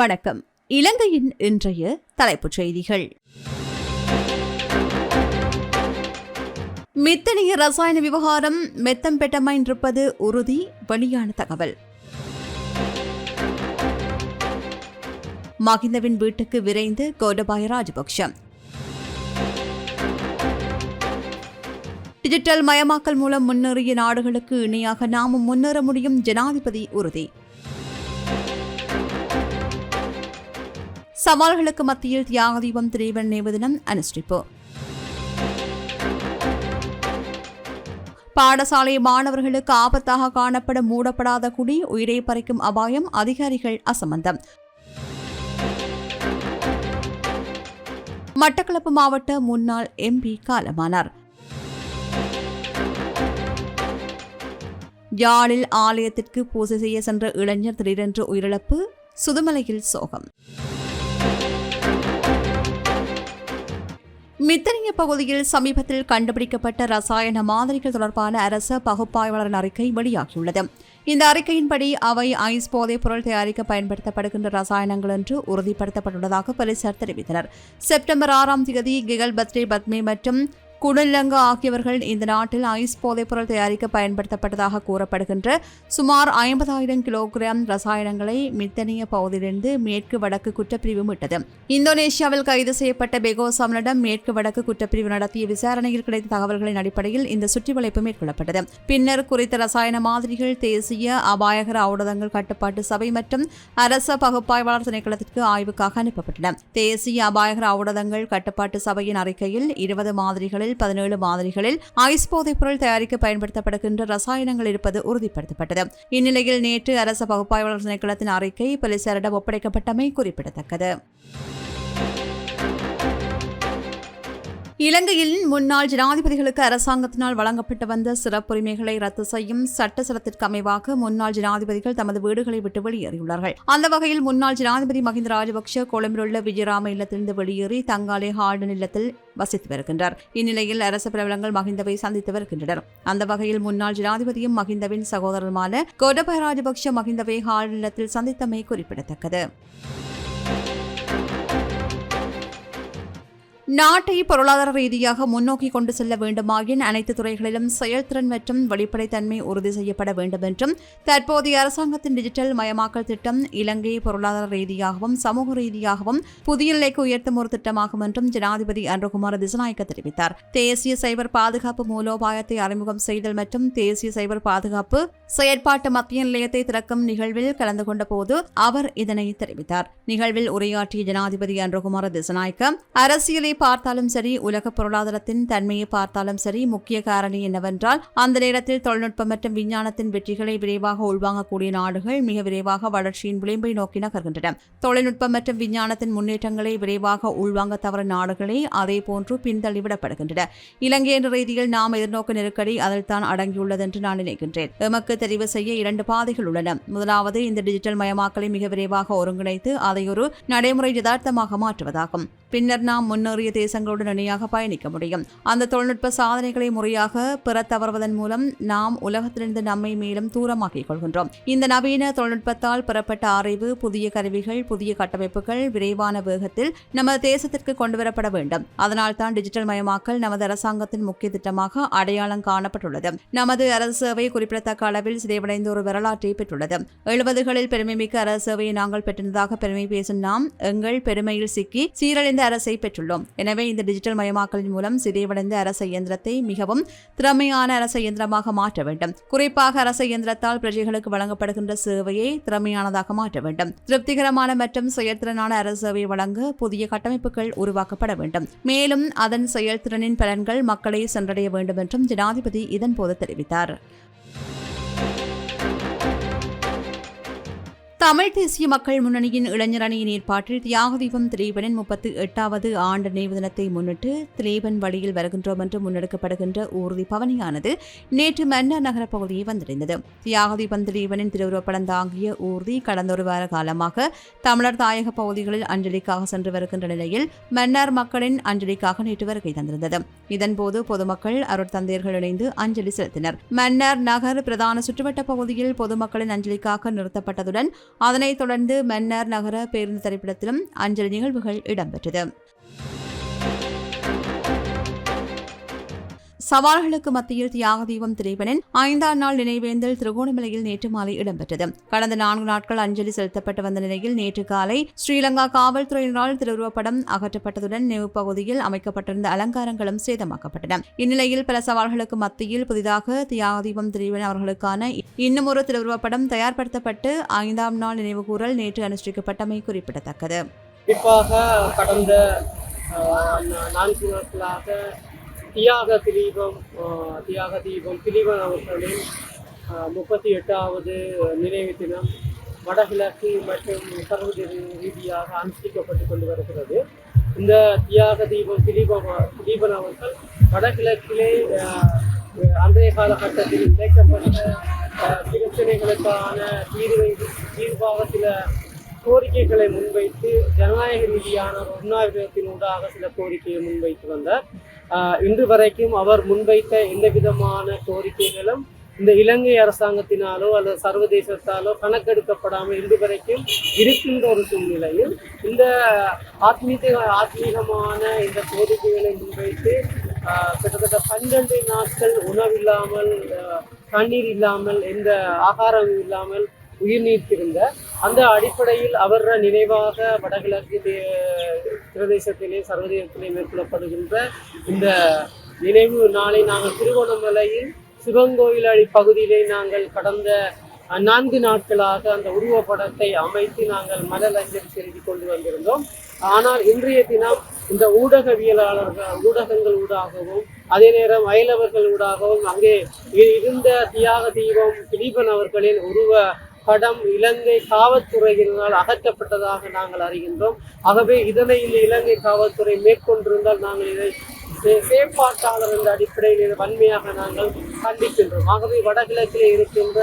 வணக்கம். இலங்கையின் இன்றைய தலைப்புச் செய்திகள். மித்தனிய ரசாயன விவகாரம் மெத்தம்பெட்டமைன் இருப்பது உறுதி வெளியான தகவல். மகிந்தவின் வீட்டுக்கு விரைந்து கோடபாய ராஜபக்ஷ டிஜிட்டல் மயமாக்கல் மூலம் முன்னேறிய நாடுகளுக்கு இணையாக நாமும் முன்னேற முடியும் ஜனாதிபதி உறுதி. சவால்களுக்கு மத்தியில் தியாக தீபம் திரைவன் நினைவு தினம் அனுஷ்டிப்பு. பாடசாலை மாணவர்களுக்கு ஆபத்தாக காணப்பட மூடப்படாத குடி உயிரை பறிக்கும் அபாயம் அதிகாரிகள் அசம்பந்தம் மட்டக்களப்பு மாவட்ட முன்னாள் எம்பி காலமானார். யாழில் ஆலயத்திற்கு பூஜை செய்ய சென்ற இளைஞர் திடீரென்று உயிரிழப்பு சுதுமலையில் சோகம். மித்தனிய பகுதியில் சமீபத்தில் கண்டுபிடிக்கப்பட்ட ரசாயன மாதிரிகள் தொடர்பான அரச பகுப்பாய்வாளரின் அறிக்கை வெளியாகியுள்ளது. இந்த அறிக்கையின்படி அவை ஐஸ் போதைப் பொருள் தயாரிக்க பயன்படுத்தப்படுகின்ற ரசாயனங்கள் என்று உறுதிப்படுத்தப்பட்டுள்ளதாக போலீசார் தெரிவித்தனர். செப்டம்பர் ஆறாம் தேதி கிகல் பத்ரே பத்மே மற்றும் குடலங்க ஆகியவர்கள் இந்த நாட்டில் ஐஸ் போதைப்பொருள் தயாரிக்க பயன்படுத்தப்பட்டதாக கூறப்படுகின்ற சுமார் ஐம்பதாயிரம் கிலோகிராம் ரசாயனங்களை மித்தனிய பகுதியிலிருந்து மேற்கு வடக்கு குற்றப்பிரிவு மீட்டது. இந்தோனேஷியாவில் கைது செய்யப்பட்ட பெகோசாமனிடம் மேற்கு வடக்கு குற்றப்பிரிவு நடத்திய விசாரணையில் கிடைத்த தகவல்களின் அடிப்படையில் இந்த சுற்றிவளைப்பு மேற்கொள்ளப்பட்டது. பின்னர் குறித்த ரசாயன மாதிரிகள் தேசிய அபாயகர ஊடகங்கள் கட்டுப்பாட்டு சபை மற்றும் அரச பகுப்பாய்வாளர் திணைக்களத்திற்கு ஆய்வுக்காக அனுப்பப்பட்டன. தேசிய அபாயகர ஊடகங்கள் கட்டுப்பாட்டு சபையின் அறிக்கையில் இருபது மாதிரிகளில் மாதிரிகளில் பதினேழு மாதிரிகளில் ஐஸ் போதைப் பொருள் தயாரிக்க பயன்படுத்தப்படுகின்ற ரசாயனங்கள் இருப்பது உறுதிப்படுத்தப்பட்டது. இந்நிலையில் நேற்று அரசு பகுப்பாய்வாளர் திணைக்களத்தின் அறிக்கை போலீசாரிடம் ஒப்படைக்கப்பட்டமை குறிப்பிடத்தக்கது. இலங்கையில் முன்னாள் ஜனாதிபதிகளுக்கு அரசாங்கத்தினால் வழங்கப்பட்டு வந்த சிறப்புரிமைகளை ரத்து செய்யும் சட்ட சட்டத்திற்கு அமைவாக முன்னாள் ஜனாதிபதிகள் தமது வீடுகளை விட்டு வெளியேறியுள்ளார்கள். அந்த வகையில் முன்னாள் ஜனாதிபதி மஹிந்த ராஜபக்ஷ கொழும்பிலுள்ள விஜயராம இல்லத்திலிருந்து வெளியேறி தங்காலே ஹார்டன் இல்லத்தில் வசித்து வருகின்றார். இந்நிலையில் அரசு பிரபலங்கள் மஹிந்தவை சந்தித்து வருகின்றனர். அந்த வகையில் முன்னாள் ஜனாதிபதியும் மஹிந்தவின் சகோதரருமான கோடபய ராஜபக்ஷ மஹிந்தவை ஹார்டன் இல்லத்தில் சந்தித்தமை குறிப்பிடத்தக்கது. நாட்டை பொருளாதார ரீதியாக முன்னோக்கி கொண்டு செல்ல வேண்டுமாயின் அனைத்து துறைகளிலும் செயல்திறன் மற்றும் வெளிப்படைத்தன்மை உறுதி செய்யப்பட வேண்டும் என்றும் தற்போதைய அரசாங்கத்தின் டிஜிட்டல் மயமாக்கல் திட்டம் இலங்கையை பொருளாதார ரீதியாகவும் சமூக ரீதியாகவும் புதிய நிலைக்கு உயர்த்தும் ஒரு திட்டமாகும் என்றும் ஜனாதிபதி அன்றகுமார திசநாயக்க தெரிவித்தார். தேசிய சைபர் பாதுகாப்பு மூலோபாயத்தை அறிமுகம் செய்தல் மற்றும் தேசிய சைபர் பாதுகாப்பு செயற்பாட்டு மத்திய நிலையத்தை திறக்கும் நிகழ்வில் கலந்து கொண்ட போது அவர் இதனை தெரிவித்தார். நிகழ்வில் உரையாற்றிய ஜனாதிபதி அன்றகுமார திசநாயக்க அரசியலை பார்த்தாலும் சரி உலக பொருளாதாரத்தின் தன்மையை பார்த்தாலும் சரி முக்கிய காரணி என்னவென்றால் அந்த நேரத்தில் தொழில்நுட்பம் மற்றும் விஞ்ஞானத்தின் வெற்றிகளை விரைவாக உள்வாங்கக்கூடிய நாடுகள் மிக விரைவாக வளர்ச்சியின் விளிம்பை நோக்கி நகர்கின்றன. தொழில்நுட்பம் மற்றும் விஞ்ஞானத்தின் முன்னேற்றங்களை விரைவாக உள்வாங்க தவற நாடுகளே அதேபோன்று பின்தள்ளிவிடப்படுகின்றன இலங்கை என்ற ரீதியில் நாம் எதிர்நோக்க நெருக்கடி அதில் தான் அடங்கியுள்ளது என்று நான் நினைக்கின்றேன். எமக்கு தெரிவு செய்ய இரண்டு பாதைகள் உள்ளன. முதலாவது இந்த டிஜிட்டல் மயமாக்கலை மிக விரைவாக ஒருங்கிணைத்து அதை ஒரு நடைமுறை யதார்த்தமாக மாற்றுவதாகும். பின்னர் நாம் முன்னேறிய தேசங்களுடன் இணையாக பயணிக்க முடியும். அந்த தொழில்நுட்ப சாதனைகளை முறையாக பெற தவறுவதன் மூலம் நாம் உலகத்திலிருந்து நம்மை மேலும் தூரமாக்கிக் கொள்கின்றோம். இந்த நவீன தொழில்நுட்பத்தால் பெறப்பட்ட அறிவு புதிய கருவிகள் புதிய கட்டமைப்புகள் விரைவான வேகத்தில் நமது தேசத்திற்கு கொண்டுவரப்பட வேண்டும். அதனால் தான் டிஜிட்டல் மயமாக்கல் நமது அரசாங்கத்தின் முக்கிய திட்டமாக அடையாளம் காணப்பட்டுள்ளது. நமது அரசு சேவை குறிப்பிடத்தக்க அளவில் சிதைவடைந்த ஒரு வரலாற்றை பெற்றுள்ளது. எழுபதுகளில் பெருமைமிக்க அரசு சேவையை நாங்கள் பெற்றிருந்ததாக பெருமை பேசும் நாம் எங்கள் பெருமையில் சிக்கி சீரழிந்த அரசை பெற்றுள்ளோம். எனவே இந்த டிஜிட்டல் மயமாக்கலின் மூலம் சிதைவடைந்த அரச இயந்திரத்தை மிகவும் திறமையான அரச இயந்திரமாக மாற்ற வேண்டும். குறிப்பாக அரச இயந்திரத்தால் பிரஜைகளுக்கு வழங்கப்படுகின்ற சேவையை திறமையானதாக மாற்ற வேண்டும். திருப்திகரமான மற்றும் செயல்திறனான அரசு சேவை வழங்க புதிய கட்டமைப்புகள் உருவாக்கப்பட வேண்டும். மேலும் அதன் செயல்திறனின் பலன்கள் மக்களை சென்றடைய வேண்டும் என்றும் ஜனாதிபதி இதன்போது தெரிவித்தார். தமிழ் தேசிய மக்கள் முன்னணியின் இளைஞர் அணியின் ஏற்பாட்டில் தியாகதீபம் திலீபனின் முப்பத்து எட்டாவது ஆண்டு நினைவு தினத்தை முன்னிட்டு திலீபன் வழியில் வருகின்றோம் என்று முன்னெடுக்கப்படுகின்ற ஊர்தி பவனியானது நேற்று மன்னர் நகர பகுதியை வந்தடைந்தது. தியாகதீபம் திலீபனின் திருவுருவப்படம் தாங்கிய ஊர்தி கடந்த ஒரு வார காலமாக தமிழர் தாயக பகுதிகளில் அஞ்சலிக்காக சென்று வருகின்ற நிலையில் மன்னார் மக்களின் அஞ்சலிக்காக நேற்று வருகை தந்திருந்தது. இதன்போது பொதுமக்கள் அருட்தந்தையர்கள் இணைந்து அஞ்சலி செலுத்தினர். மன்னார் நகர் பிரதான சுற்றுவட்ட பகுதியில் பொதுமக்களின் அஞ்சலிக்காக நிறுத்தப்பட்டதுடன் அதனைத் தொடர்ந்து மன்னர் நகர பேருந்து திரைப்படத்திலும் அஞ்சலி நிகழ்வுகள் இடம்பெற்றது. சவால்களுக்கு மத்தியில் தியாக தீபம் திரைப்பனின் ஐந்தாம் நாள் நினைவேந்தல் திருகோணமலையில் நேற்று மாலை இடம்பெற்றது. கடந்த நான்கு நாட்கள் அஞ்சலி செலுத்தப்பட்டு வந்த நிலையில் நேற்று காலை ஸ்ரீலங்கா காவல்துறையினரால் திருவுருவப்படம் அகற்றப்பட்டதுடன் நினைவு பகுதியில் அமைக்கப்பட்டிருந்த அலங்காரங்களும் சேதமாக்கப்பட்டன. இந்நிலையில் பல சவால்களுக்கு மத்தியில் புதிதாக தியாக தீபம் திரைவன் அவர்களுக்கான இன்னும் ஒரு திருவுருவப்படம் தயார்படுத்தப்பட்டு ஐந்தாம் நாள் நினைவுகூரல் நேற்று அனுஷ்டிக்கப்பட்டமை குறிப்பிடத்தக்கது. குறிப்பாக கடந்த நான்கு நாட்களாக தியாக திலீபம் தியாக தீபம் திலீபன் அவர்களின் முப்பத்தி எட்டாவது நினைவு தினம் வடகிழக்கு மற்றும் சர்வதேச ரீதியாக அனுஷ்டிக்கப்பட்டு கொண்டு வருகிறது. இந்த தியாக தீபம் திலீபம் திலீபன் அவர்கள் வடகிழக்கிலே அன்றைய காலகட்டத்தில் இணைக்கப்பட்ட பிரச்சனைகளுக்கான தீர்வை தீர்வாக சில கோரிக்கைகளை முன்வைத்து ஜனநாயக ரீதியான ஒரு உண்ணாவிரதத்தினூடாக சில கோரிக்கையை முன்வைத்து வந்தார். இன்று வரைக்கும் அவர் முன்வைத்த எந்த விதமான கோரிக்கைகளும் இந்த இலங்கை அரசாங்கத்தினாலோ அல்லது சர்வதேசத்தாலோ கணக்கெடுக்கப்படாமல் இன்று வரைக்கும் இருக்கின்ற ஒரு சூழ்நிலையில் இந்த ஆத்மீக ஆத்மீகமான இந்த கோரிக்கைகளை முன்வைத்து கிட்டத்தட்ட பன்னெண்டு நாட்கள் உணவில்லாமல் தண்ணீர் இல்லாமல் எந்த ஆகாரம் இல்லாமல் உயிர் நீத்திருந்த அந்த அடிப்படையில் அவர் நினைவாக வடகிழக்கு தே- பிரதேசத்திலே சர்வதேசத்திலே மேற்கொள்ளப்படுகின்ற இந்த நினைவு நாளை நாங்கள் திருகோணமலையில் சிவங்கோயில் அடி பகுதியிலே நாங்கள் கடந்த நான்கு நாட்களாக அந்த உருவப்படத்தை அமைத்து நாங்கள் மலர் அஞ்சலி செலுத்தி கொண்டு வந்திருந்தோம். ஆனால் இன்றைய தினம் இந்த ஊடகவியலாளர்கள் ஊடகங்கள் ஊடாகவும் அதே நேரம் அயலவர்கள் ஊடாகவும் அங்கே இருந்த தியாக தீபம் திலீபன் அவர்களின் உருவ படம் இலங்கை காவல்துறையினால் அகற்றப்பட்டதாக நாங்கள் அறிகின்றோம். ஆகவே இதனை இந்த இலங்கை காவல்துறை மேற்கொண்டிருந்தால் நாங்கள் இதை சே- செயற்பாட்டாளர் என்ற அடிப்படையில் இதை வன்மையாக நாங்கள் கண்டிக்கின்றோம். ஆகவே வடகிழக்கில் இருக்கின்ற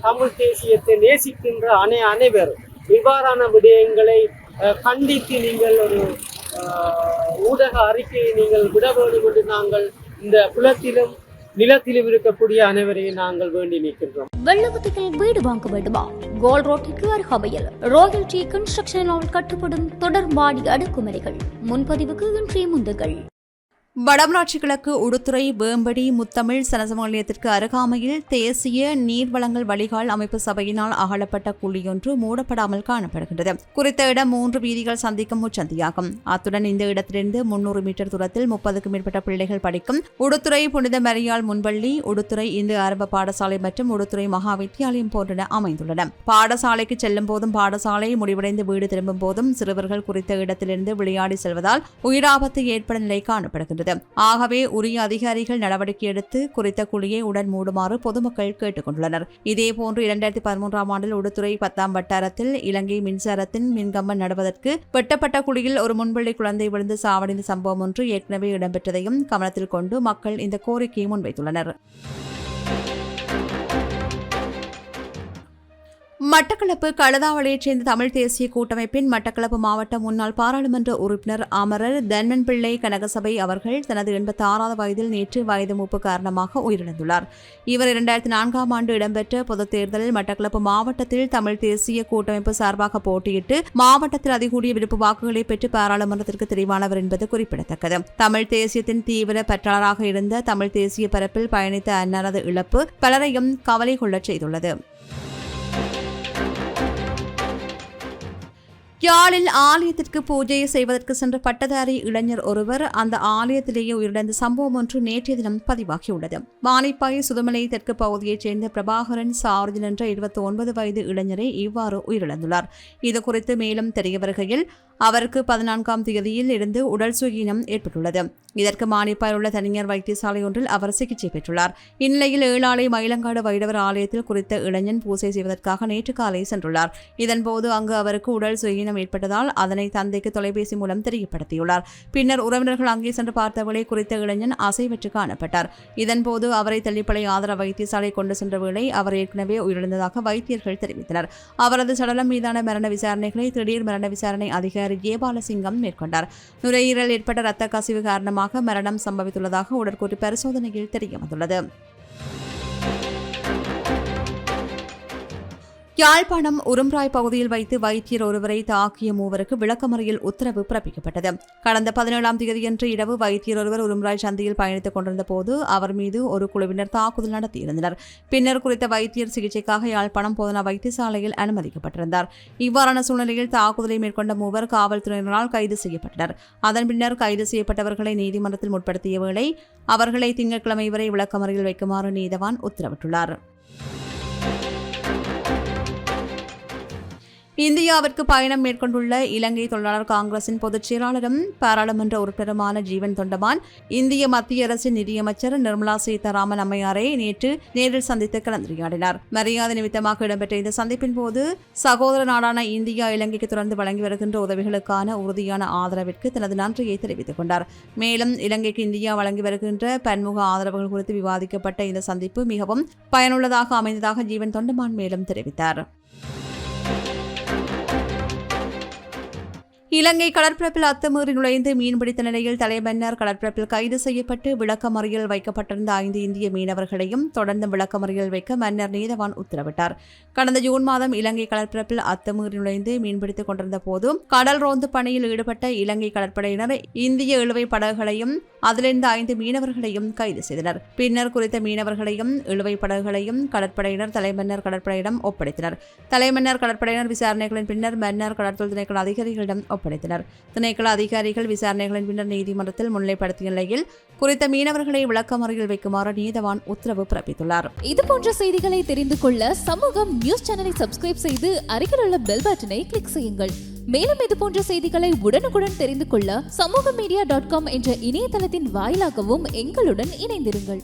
தமிழ் தேசியத்தை நேசிக்கின்ற அனை அனைவரும் இவ்வாறான விடயங்களை கண்டித்து நீங்கள் ஒரு ஊடக அறிக்கையை நீங்கள் விட வேண்டும் என்று நாங்கள் இந்த குலத்திலும் நிலத்தில் இருக்கக்கூடிய அனைவரையும் நாங்கள் வேண்டி நிற்கின்றோம். வெள்ளவத்தியில் வீடு வாங்க வேண்டுமா? கோல் ரோட்டிற்கு அருகாமையில் ராயல் டி கன்ஸ்ட்ரக்ஷனால் கட்டப்படும் தொடர்பாடி அடுக்குமுறைகள் முன்பதிவுக்கு இன்றைய முந்துகள். வடமராட்சி கிழக்கு உடுத்துறை வேம்படி முத்தமிழ் சனசமாலயத்திற்கு அருகாமையில் தேசிய நீர்வளங்கள் வழிகால் அமைப்பு சபையினால் அகலப்பட்ட குழியொன்று மூடப்படாமல் காணப்படுகின்றது. குறித்த இடம் மூன்று வீதிகள் சந்திக்கும் முச்சந்தியாகும். அத்துடன் இந்த இடத்திலிருந்து முன்னூறு மீட்டர் தூரத்தில் முப்பதுக்கும் மேற்பட்ட பிள்ளைகள் படிக்கும் உடுத்துறை புனித மரியாள் முன்பள்ளி உடுத்துறை இந்து ஆரம்ப பாடசாலை மற்றும் உடுத்துறை மகா வித்தியாலயம் போன்றன அமைந்துள்ளன. பாடசாலைக்கு செல்லும் போதும் பாடசாலை முடிவடைந்து வீடு திரும்பும் போதும் சிறுவர்கள் குறித்த இடத்திலிருந்து விளையாடி செல்வதால் உயிராபத்து ஏற்படும் நிலை காணப்படுகின்றது. ஆகவே உரிய அதிகாரிகள் நடவடிக்கை எடுத்து குறித்த குழியை உடன் மூடுமாறு பொதுமக்கள் கேட்டுக் கொண்டுள்ளனர். இதேபோன்று இரண்டாயிரத்தி பதிமூன்றாம் ஆண்டில் உடுத்துறை பத்தாம் வட்டாரத்தில் இலங்கை மின்சாரத்தின் மின்கம்பம் நடுவதற்கு வெட்டப்பட்ட குழியில் ஒரு முன்பள்ளி குழந்தை விழுந்து சாவடைந்த சம்பவம் ஒன்று ஏற்கனவே இடம்பெற்றதையும் கவனத்தில் கொண்டு மக்கள் இந்த கோரிக்கையை முன்வைத்துள்ளனர். மட்டக்களப்பு களதாவளையைச் சேர்ந்த தமிழ் தேசிய கூட்டமைப்பின் மட்டக்களப்பு மாவட்ட முன்னாள் பாராளுமன்ற உறுப்பினர் அமரர் தன்மன்பிள்ளை கனகசபை அவர்கள் தனது எண்பத்தி ஆறாவது வயதில் நேற்று வயது மூப்பு காரணமாக உயிரிழந்துள்ளார். இவர் இரண்டாயிரத்தி நான்காம் ஆண்டு இடம்பெற்ற பொதுத் தேர்தலில் மட்டக்களப்பு மாவட்டத்தில் தமிழ் தேசிய கூட்டமைப்பு சார்பாக போட்டியிட்டு மாவட்டத்தில் அதிகூடிய விருப்பு வாக்குகளை பெற்று பாராளுமன்றத்திற்கு தெரிவானவர் என்பது குறிப்பிடத்தக்கது. தமிழ் தேசியத்தின் தீவிர பற்றாளராக இருந்த தமிழ் தேசிய பரப்பில் பயணித்த அன்னாரது இழப்பு பலரையும் கவலை கொள்ளச் செய்துள்ளது. யாழில் ஆலயத்திற்கு பூஜை செய்வதற்கு சென்ற பட்டதாரி இளைஞர் ஒருவர் அந்த ஆலயத்திலேயே உயிரிழந்த சம்பவம் ஒன்று நேற்றைய தினம் பதிவாகியுள்ளது. வாணிப்பாய் சுதுமலை தெற்கு பகுதியைச் சேர்ந்த பிரபாகரன் சார்ஜன் என்ற இருபத்தி ஒன்பது வயது இளைஞரே இவ்வாறு உயிரிழந்துள்ளார். இது குறித்து மேலும் தெரிய வருகையில் அவருக்கு பதினான்காம் தேதியில் இருந்து உடல் சுயினம் ஏற்பட்டுள்ளது. இதற்கு மானிப்பாயில் உள்ள தனியார் வைத்தியசாலை ஒன்றில் அவர் சிகிச்சை பெற்றுள்ளார். இந்நிலையில் ஏழாலை மயிலங்காடு வைடவர் ஆலயத்தில் குறித்த இளைஞன் பூசை செய்வதற்காக நேற்று காலை சென்றுள்ளார். இதன்போது அங்கு அவருக்கு உடல் சுயீனம் ஏற்பட்டதால் அதனை தந்தைக்கு தொலைபேசி மூலம் தெரியப்படுத்தியுள்ளார். பின்னர் உறவினர்கள் அங்கே சென்று பார்த்தவளை குறித்த இளைஞன் அசைவற்று காணப்பட்டார். இதன்போது அவரை தெல்லிப்பளை ஆதர வைத்தியசாலை கொண்டு சென்ற வேளை அவர் ஏற்கனவே உயிரிழந்ததாக வைத்தியர்கள் தெரிவித்தனர். அவரது சடலம் மீதான மரண விசாரணைகளை திடீர் மரண விசாரணை அதிகாரி ஏபாலசிங்கம் மேற்கொண்டார். நுரையீரல் ஏற்பட்ட இரத்த கசிவு காரணமாக மரணம் சம்பவித்துள்ளதாக உடற்கூறு பரிசோதனையில் தெரியவந்துள்ளது. யாழ்ப்பாணம் உரும்ராய் பகுதியில் வைத்து வைத்தியர் ஒருவரை தாக்கிய மூவருக்கு விளக்கமறியல் உத்தரவு பிறப்பிக்கப்பட்டது. கடந்த பதினேழாம் தேதியன்று இரவு வைத்தியர் ஒருவர் உரும்ராய் சந்தையில் பயணித்துக் கொண்டிருந்த போது அவர் மீது ஒரு குழுவினர் தாக்குதல் நடத்தியிருந்தனர். பின்னர் குறித்த வைத்தியர் சிகிச்சைக்காக யாழ்ப்பாணம் போதனா வைத்தியசாலையில் அனுமதிக்கப்பட்டிருந்தார். இவ்வாறான சூழ்நிலையில் தாக்குதலை மேற்கொண்ட மூவர் காவல்துறையினரால் கைது செய்யப்பட்டனர். அதன் பின்னர் கைது செய்யப்பட்டவர்களை நீதிமன்றத்தில் முற்படுத்திய வேளை அவர்களை திங்கட்கிழமை வரை விளக்கமறியல் வைக்குமாறு நீதவான் உத்தரவிட்டுள்ளார். இந்தியாவிற்கு பயணம் மேற்கொண்டுள்ள இலங்கை தொழிலாளர் காங்கிரசின் பொதுச் செயலாளரும் பாராளுமன்ற உறுப்பினருமான ஜீவன் தொண்டமான் இந்திய மத்திய அரசின் நிதியமைச்சர் நிர்மலா சீதாராமன் அம்மையாரை நேற்று நேரில் சந்தித்து கலந்துரையாடினார். மரியாதை நிமித்தமாக இடம்பெற்ற இந்த சந்திப்பின் போது சகோதர நாடான இந்தியா இலங்கைக்கு தொடர்ந்து வழங்கி வருகின்ற உதவிகளுக்கான உறுதியான ஆதரவிற்கு தனது நன்றியை தெரிவித்துக் கொண்டார். மேலும் இலங்கைக்கு இந்தியா வழங்கி வருகின்ற பன்முக ஆதரவுகள் குறித்து விவாதிக்கப்பட்ட இந்த சந்திப்பு மிகவும் பயனுள்ளதாக அமைந்ததாக ஜீவன் தொண்டமான் மேலும் தெரிவித்தார். இலங்கை கடற்பரப்பில் அத்துமீறி நுழைந்து மீன்பிடித்த நிலையில் தலைமன்னார் கடற்பரப்பில் கைது செய்யப்பட்டு விளக்கமறியல் வைக்கப்பட்டிருந்த ஐந்து இந்திய மீனவர்களையும் தொடர்ந்து விளக்கமறியல் வைக்க மன்னர் நீதவான் உத்தரவிட்டார். கடந்த ஜூன் மாதம் இலங்கை கடற்பரப்பில் அத்துமீறி நுழைந்து மீன்பிடித்துக் கொண்டிருந்த போது கடல் ரோந்து பணியில் ஈடுபட்ட இலங்கை கடற்படையினர் இந்திய இழுவை படகுகளையும் அதிலிருந்து ஐந்து மீனவர்களையும் கைது செய்தனர். பின்னர் குறித்த மீனவர்களையும் இழுவை படகுகளையும் கடற்படையினர் தலைமன்னர் கடற்படையிடம் ஒப்படைத்தனர். தலைமன்னர் கடற்படையினர் விசாரணைகளின் பின்னர் மன்னர் கடற்தொழில் திணைக்கள அதிகாரிகளிடம் ஒப்படைத்தனர். திணைக்கள அதிகாரிகள் விசாரணைகளின் பின்னர் நீதிமன்றத்தில் முன்னிலைப்படுத்திய நிலையில் குறித்த மீனவர்களை விளக்கமறியல் வைக்குமாறு நீதவான் உத்தரவு பிறப்பித்துள்ளார். இது போன்ற செய்திகளை தெரிந்து கொள்ள சமூகம் நியூஸ் சேனலை சப்ஸ்கிரைப் செய்து அருகில் உள்ள பெல் பட்டனை கிளிக் செய்யுங்கள். மேலும் இது போன்ற செய்திகளை உடனுக்குடன் தெரிந்து கொள்ள சமூக மீடியா டாட் காம் என்ற இணையதளத்தின் வாயிலாகவும் எங்களுடன் இணைந்திருங்கள்.